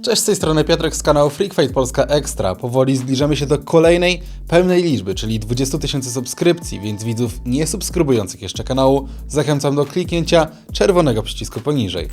Cześć, z tej strony Piotrek z kanału Freak Fight Polska Extra. Powoli zbliżamy się do kolejnej pełnej liczby, czyli 20 tysięcy subskrypcji, więc widzów nie subskrybujących jeszcze kanału zachęcam do kliknięcia czerwonego przycisku poniżej.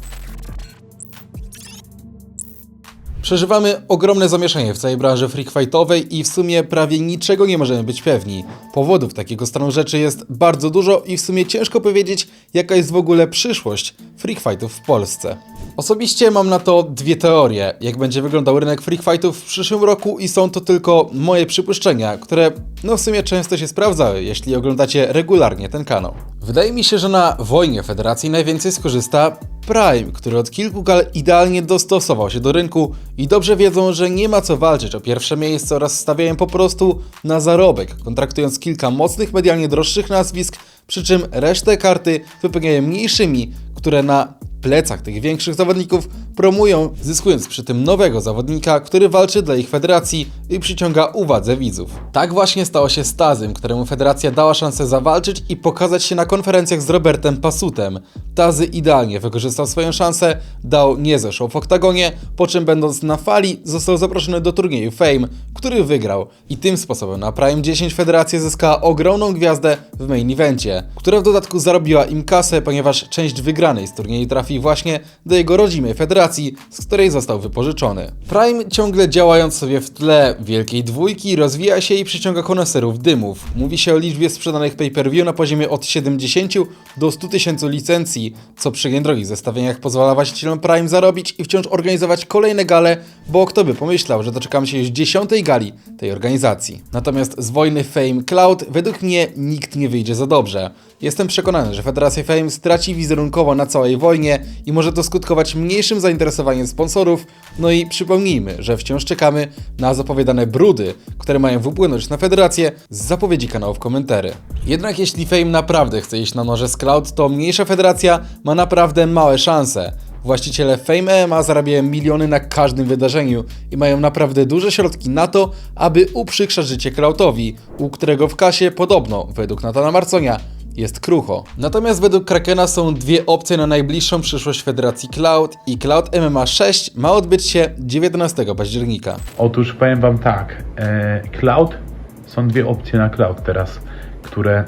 Przeżywamy ogromne zamieszanie w całej branży freakfightowej i w sumie prawie niczego nie możemy być pewni. Powodów takiego stanu rzeczy jest bardzo dużo i w sumie ciężko powiedzieć, jaka jest w ogóle przyszłość freakfightów w Polsce. Osobiście mam na to dwie teorie, jak będzie wyglądał rynek freakfightów w przyszłym roku i są to tylko moje przypuszczenia, które no w sumie często się sprawdzały, jeśli oglądacie regularnie ten kanał. Wydaje mi się, że na wojnie federacji najwięcej skorzysta Prime, który od kilku gal idealnie dostosował się do rynku i dobrze wiedzą, że nie ma co walczyć o pierwsze miejsce oraz stawiają po prostu na zarobek, kontraktując kilka mocnych, medialnie droższych nazwisk, przy czym resztę karty wypełniają mniejszymi, które na plecach tych większych zawodników promują, zyskując przy tym nowego zawodnika, który walczy dla ich federacji i przyciąga uwadze widzów. Tak właśnie stało się z Tazym, któremu federacja dała szansę zawalczyć i pokazać się na konferencjach z Robertem Pasutem. Tazy idealnie wykorzystał swoją szansę, dał niezły show w oktagonie, po czym będąc na fali został zaproszony do turnieju Fame, który wygrał. I tym sposobem na Prime 10 federacja zyskała ogromną gwiazdę w main evencie, która w dodatku zarobiła im kasę, ponieważ część wygranej z turnieju trafi właśnie do jego rodzimej federacji, z której został wypożyczony. Prime ciągle działając sobie w tle wielkiej dwójki rozwija się i przyciąga koneserów dymów. Mówi się o liczbie sprzedanych pay-per-view na poziomie od 70 do 100 tysięcy licencji, co przy niedrogich zestawieniach pozwala właścicielom Prime zarobić i wciąż organizować kolejne gale, bo kto by pomyślał, że doczekamy się już dziesiątej gali tej organizacji. Natomiast z wojny Fame Cloud według mnie nikt nie wyjdzie za dobrze. Jestem przekonany, że Federacja Fame straci wizerunkowo na całej wojnie i może to skutkować mniejszym zainteresowaniem sponsorów. No i przypomnijmy, że wciąż czekamy na zapowiadane brudy, które mają wypłynąć na Federację z zapowiedzi kanałów komentary. Jednak jeśli Fame naprawdę chce iść na noże z Cloud, to mniejsza federacja ma naprawdę małe szanse. Właściciele Fame MMA zarabiają miliony na każdym wydarzeniu i mają naprawdę duże środki na to, aby uprzykrzać życie Cloudowi, u którego w kasie podobno, według Natana Marconia, jest krucho. Natomiast według Krakena są dwie opcje na najbliższą przyszłość Federacji Cloud i Cloud MMA 6 ma odbyć się 19 października. Otóż powiem Wam tak, e, cloud, są dwie opcje na cloud teraz, które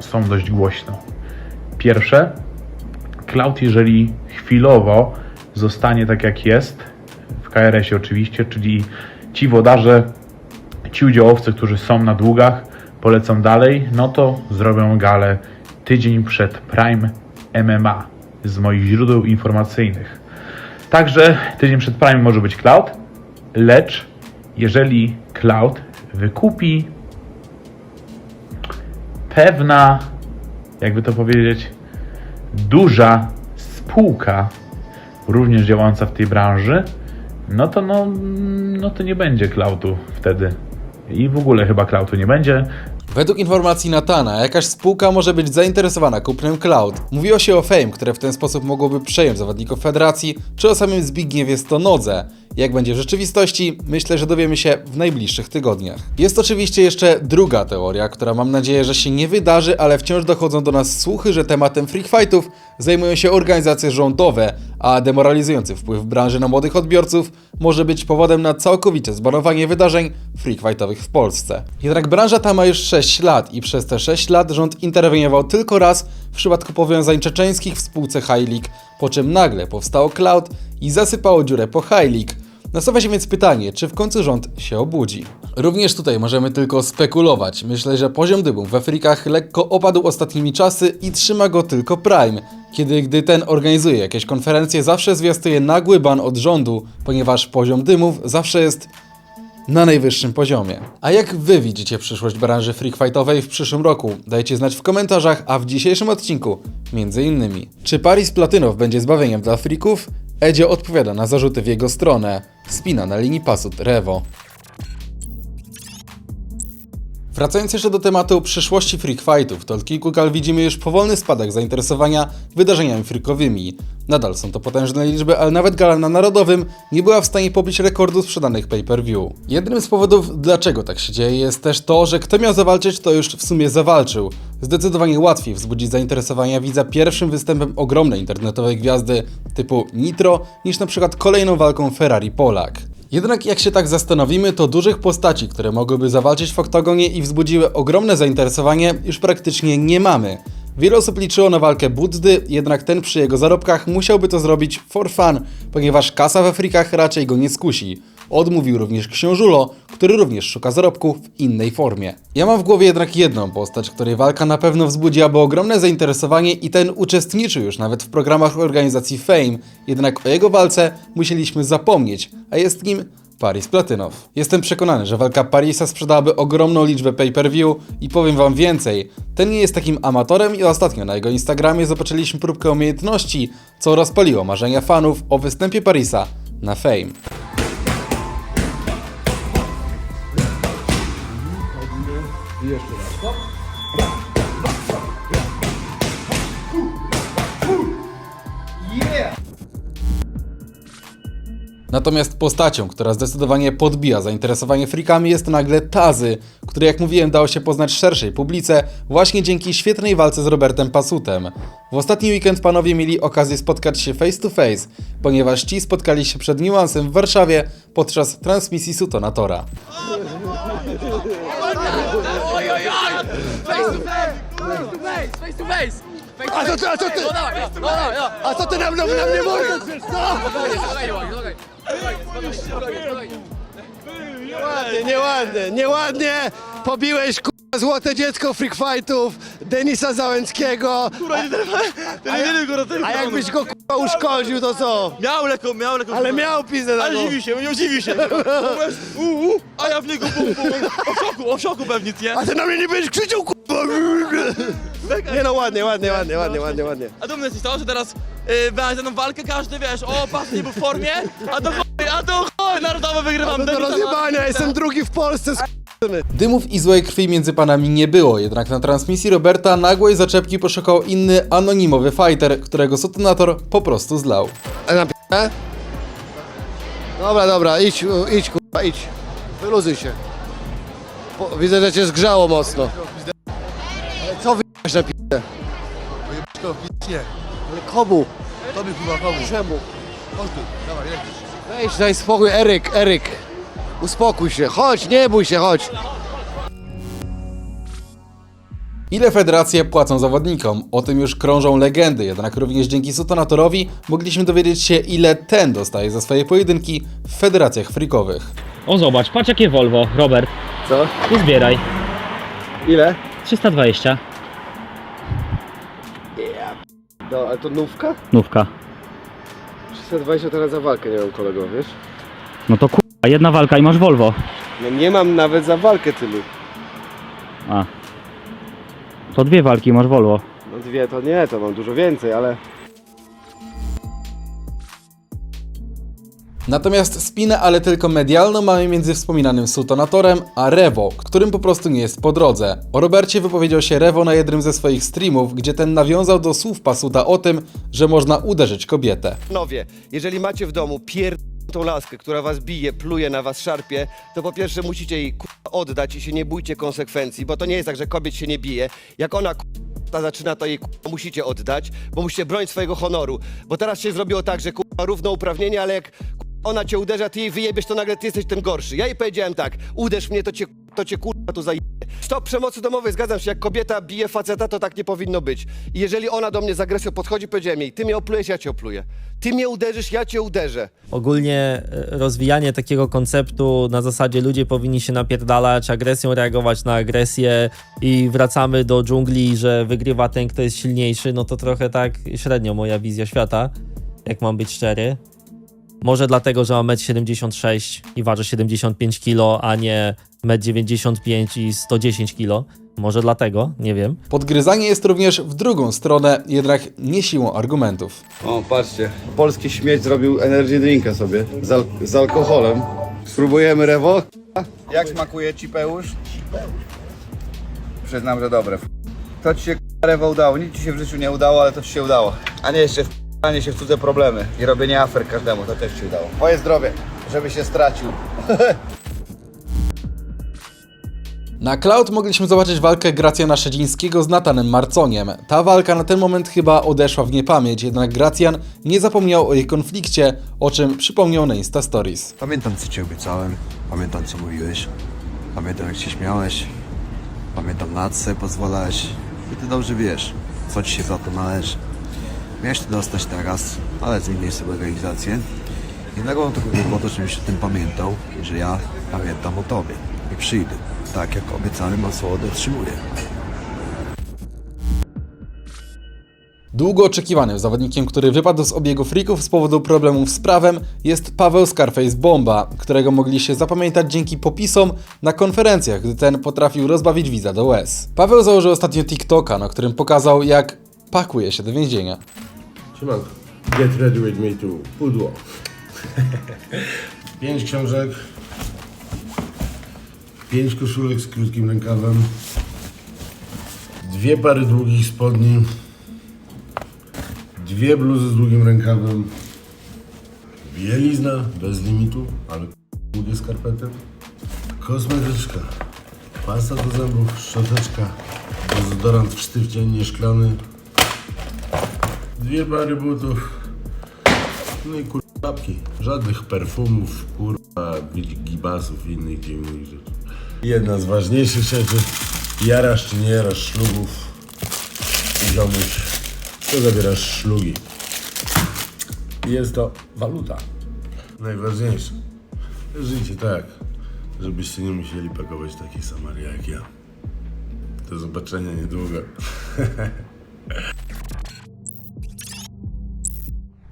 są dość głośno. Pierwsze, cloud jeżeli chwilowo zostanie tak jak jest, w KRS-ie oczywiście, czyli ci wodarze, ci udziałowcy, którzy są na długach, polecą dalej, no to zrobią galę tydzień przed Prime MMA z moich źródeł informacyjnych. Także tydzień przed Prime może być Cloud, lecz jeżeli Cloud wykupi pewna, jakby to powiedzieć, duża spółka, również działająca w tej branży, no to, no, no to nie będzie Cloudu wtedy. I w ogóle chyba Cloudu nie będzie. Według informacji Natana, jakaś spółka może być zainteresowana kupnem Cloud. Mówiło się o Fame, które w ten sposób mogłoby przejąć zawodników federacji, czy o samym Zbigniewie Stonodze. Jak będzie w rzeczywistości, myślę, że dowiemy się w najbliższych tygodniach. Jest oczywiście jeszcze druga teoria, która mam nadzieję, że się nie wydarzy, ale wciąż dochodzą do nas słuchy, że tematem freak fightów zajmują się organizacje rządowe, a demoralizujący wpływ branży na młodych odbiorców może być powodem na całkowite zbanowanie wydarzeń freak fightowych w Polsce. Jednak branża ta ma już 6 lat i przez te 6 lat rząd interweniował tylko raz w przypadku powiązań czeczeńskich w spółce High League, po czym nagle powstało Cloud i zasypało dziurę po High League. Nasuwa się więc pytanie, czy w końcu rząd się obudzi. Również tutaj możemy tylko spekulować. Myślę, że poziom dymów w Afrykach lekko opadł ostatnimi czasy i trzyma go tylko Prime, kiedy gdy ten organizuje jakieś konferencje zawsze zwiastuje nagły ban od rządu, ponieważ poziom dymów zawsze jest na najwyższym poziomie. A jak wy widzicie przyszłość branży freakfightowej w przyszłym roku? Dajcie znać w komentarzach, a w dzisiejszym odcinku między innymi czy Paris Platynow będzie zbawieniem dla freaków? Edzio odpowiada na zarzuty w jego stronę. Spina na linii pasut Revo. Wracając jeszcze do tematu przyszłości freak fightów, to od kilku gal widzimy już powolny spadek zainteresowania wydarzeniami freakowymi. Nadal są to potężne liczby, ale nawet gala na Narodowym nie była w stanie pobić rekordu sprzedanych pay-per-view. Jednym z powodów, dlaczego tak się dzieje, jest też to, że kto miał zawalczyć, to już w sumie zawalczył. Zdecydowanie łatwiej wzbudzić zainteresowanie widza pierwszym występem ogromnej internetowej gwiazdy typu Nitro niż na przykład kolejną walką Ferrari-Polak. Jednak jak się tak zastanowimy, to dużych postaci, które mogłyby zawalczyć w oktagonie i wzbudziły ogromne zainteresowanie, już praktycznie nie mamy. Wiele osób liczyło na walkę Buddy, jednak ten przy jego zarobkach musiałby to zrobić for fun, ponieważ kasa we frikach raczej go nie skusi. Odmówił również książulo, który również szuka zarobku w innej formie. Ja mam w głowie jednak jedną postać, której walka na pewno wzbudziłaby ogromne zainteresowanie i ten uczestniczył już nawet w programach organizacji Fame, jednak o jego walce musieliśmy zapomnieć, a jest nim Paris Platynow. Jestem przekonany, że walka Parisa sprzedałaby ogromną liczbę pay-per-view i powiem wam więcej, ten nie jest takim amatorem i ostatnio na jego Instagramie zobaczyliśmy próbkę umiejętności, co rozpaliło marzenia fanów o występie Parisa na Fame. Natomiast postacią, która zdecydowanie podbija zainteresowanie frikami jest nagle Tazy, który jak mówiłem dało się poznać szerszej publice właśnie dzięki świetnej walce z Robertem Pasutem. W ostatni weekend panowie mieli okazję spotkać się face to face, ponieważ ci spotkali się przed Niuansem w Warszawie podczas transmisji Suto na Tora. Face to face! Face to face! Face to A co ty, a co ty? No no no! A co ty na mnie, na mnie mówisz? Nieładnie, nieładnie, nieładnie. Pobiłeś k***a, złote dziecko freak fightów Denisa Załęckiego. Ten tylko do tego A jakbyś go k***a, uszkodził, to co? Miał lekko, miał lekko. Ale miał pizdę na Ale go. dziwi się, nie dziwi się. U, u, a ja w niego bum, bum. O szoku, o szoku pewnie, nie? A ty na mnie nie będziesz krzyczał k***a. Nie no, ładnie, ładnie, ładnie, ładnie, ładnie, ładnie. A dumny jesteś to, że teraz yy, tą walkę, każdy wiesz, o pas nie był w formie, a to chuj, a to chuj, narodowe wygrywam. No do ma- rozjebania, jestem drugi w Polsce, s***ny. Dymów i złej krwi między panami nie było, jednak na transmisji Roberta nagłej zaczepki poszukał inny anonimowy fighter, którego Sutonator po prostu zlał. A na p***e? Dobra, dobra, idź, u, idź kurwa, idź. Wyluzuj się. Po, widzę, że cię zgrzało mocno. Ale co wyjechać na p***e? Nie, Ale komu? tobie kurwa komu? Czemu? Chodź tu, dawaj, lecisz. Weź, daj spokój, Eryk, Eryk. Uspokój się, chodź, nie bój się, chodź. Ile federacje płacą zawodnikom? O tym już krążą legendy, jednak również dzięki Sutonatorowi mogliśmy dowiedzieć się, ile ten dostaje za swoje pojedynki w federacjach frikowych. O zobacz, patrz jakie Volvo, Robert. Co? I zbieraj. Ile? 320. No, ale to nówka? Nówka. 320 teraz za walkę nie mam kolego, wiesz? No to kurwa, jedna walka i masz Volvo. No nie mam nawet za walkę tylu. A. To dwie walki i masz Volvo. No dwie to nie, to mam dużo więcej, ale... Natomiast spinę, ale tylko medialną mamy między wspominanym Sutonatorem a Revo, którym po prostu nie jest po drodze. O Robercie wypowiedział się Revo na jednym ze swoich streamów, gdzie ten nawiązał do słów Pasuta o tym, że można uderzyć kobietę. Panowie, jeżeli macie w domu pier... tą laskę, która was bije, pluje na was, szarpie, to po pierwsze musicie jej oddać i się nie bójcie konsekwencji, bo to nie jest tak, że kobiet się nie bije. Jak ona k***a, zaczyna, to jej musicie oddać, bo musicie bronić swojego honoru. Bo teraz się zrobiło tak, że k***a, równouprawnienie, ale jak ona cię uderza, ty jej wyjebiesz, to nagle ty jesteś ten gorszy. Ja jej powiedziałem tak, uderz mnie, to cię, to cię kurwa tu zajebie. Stop przemocy domowej, zgadzam się, jak kobieta bije faceta, to tak nie powinno być. I jeżeli ona do mnie z agresją podchodzi, powiedziałem jej, ty mnie oplujesz, ja cię opluję. Ty mnie uderzysz, ja cię uderzę. Ogólnie e, rozwijanie takiego konceptu na zasadzie ludzie powinni się napierdalać, agresją reagować na agresję i wracamy do dżungli, że wygrywa ten, kto jest silniejszy, no to trochę tak średnio moja wizja świata, jak mam być szczery. Może dlatego, że mam 1,76 m i ważę 75 kg, a nie 1,95 m i 110 kg. Może dlatego, nie wiem. Podgryzanie jest również w drugą stronę, jednak nie siłą argumentów. O, patrzcie, polski śmieć zrobił energy drinka sobie z, al z alkoholem. Spróbujemy rewo? Jak smakuje ci pełusz? Przyznam, że dobre. To ci się rewo udało, nic ci się w życiu nie udało, ale to ci się udało. A nie jeszcze się w cudze problemy i robienie afer każdemu, to też ci udało. Moje zdrowie, żeby się stracił. Na Cloud mogliśmy zobaczyć walkę Gracjana Szedzińskiego z Natanem Marconiem. Ta walka na ten moment chyba odeszła w niepamięć, jednak Gracjan nie zapomniał o jej konflikcie, o czym przypomniał na Insta Stories. Pamiętam co ci obiecałem, pamiętam co mówiłeś, pamiętam jak się śmiałeś, pamiętam na co sobie pozwalałeś i ty dobrze wiesz, co ci się za to należy. Miałeś to dostać teraz, ale zmieniłeś sobie organizację i nagrałem to to, żebyś o tym pamiętał, że ja pamiętam o tobie i przyjdę, tak jak obiecany mam słowo dotrzymuję. Długo oczekiwanym zawodnikiem, który wypadł z obiegu freaków z powodu problemów z prawem, jest Paweł Scarface Bomba, którego mogliście zapamiętać dzięki popisom na konferencjach, gdy ten potrafił rozbawić widza do łez. Paweł założył ostatnio TikToka, na którym pokazał, jak pakuje się do więzienia. Siemanko. Get ready with me to pudło. Pięć książek. Pięć koszulek z krótkim rękawem. Dwie pary długich spodni. Dwie bluzy z długim rękawem. Bielizna bez limitu, ale długie skarpety. Kosmetyczka. Pasta do zębów, szczoteczka. Dezodorant w sztywcie nieszklany. Dwie pary butów. No i kurwa babki. Żadnych perfumów, kurwa, gibasów i innych dziwnych rzeczy. Jedna z ważniejszych rzeczy. Jarasz czy nie jarasz szlugów. Ziomuś, to zabierasz szlugi. Jest to waluta. Najważniejsze. Żyjcie tak, żebyście nie musieli pakować takich samar jak ja. Do zobaczenia niedługo.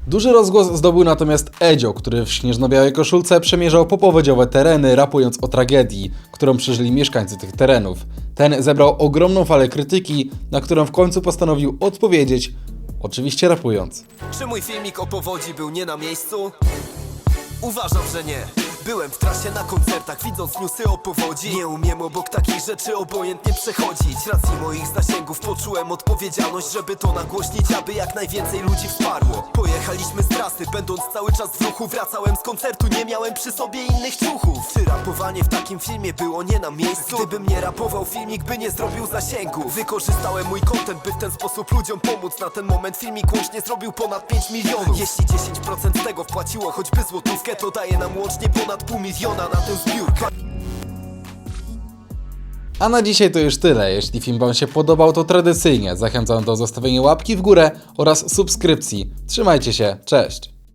Duży rozgłos zdobył natomiast Edzio, który w śnieżno-białej koszulce przemierzał popowodziowe tereny, rapując o tragedii, którą przeżyli mieszkańcy tych terenów. Ten zebrał ogromną falę krytyki, na którą w końcu postanowił odpowiedzieć, oczywiście rapując. Czy mój filmik o powodzi był nie na miejscu? Uważam, że nie. Byłem w trasie na koncertach, widząc newsy o powodzi. Nie umiem obok takich rzeczy obojętnie przechodzić. Racji moich zasięgów poczułem odpowiedzialność Żeby to nagłośnić, aby jak najwięcej ludzi wsparło. Pojechaliśmy z trasy, będąc cały czas w ruchu. Wracałem z koncertu, nie miałem przy sobie innych ciuchów. Czy rapowanie w takim filmie było nie na miejscu? Gdybym nie rapował, filmik by nie zrobił zasięgu. Wykorzystałem mój content, by w ten sposób ludziom pomóc. Na ten moment filmik łącznie zrobił ponad 5 milionów. Jeśli 10% z tego wpłaciło choćby złotówkę To daje nam łącznie ponad pół miliona na A na dzisiaj to już tyle. Jeśli film Wam się podobał, to tradycyjnie zachęcam do zostawienia łapki w górę oraz subskrypcji. Trzymajcie się, cześć!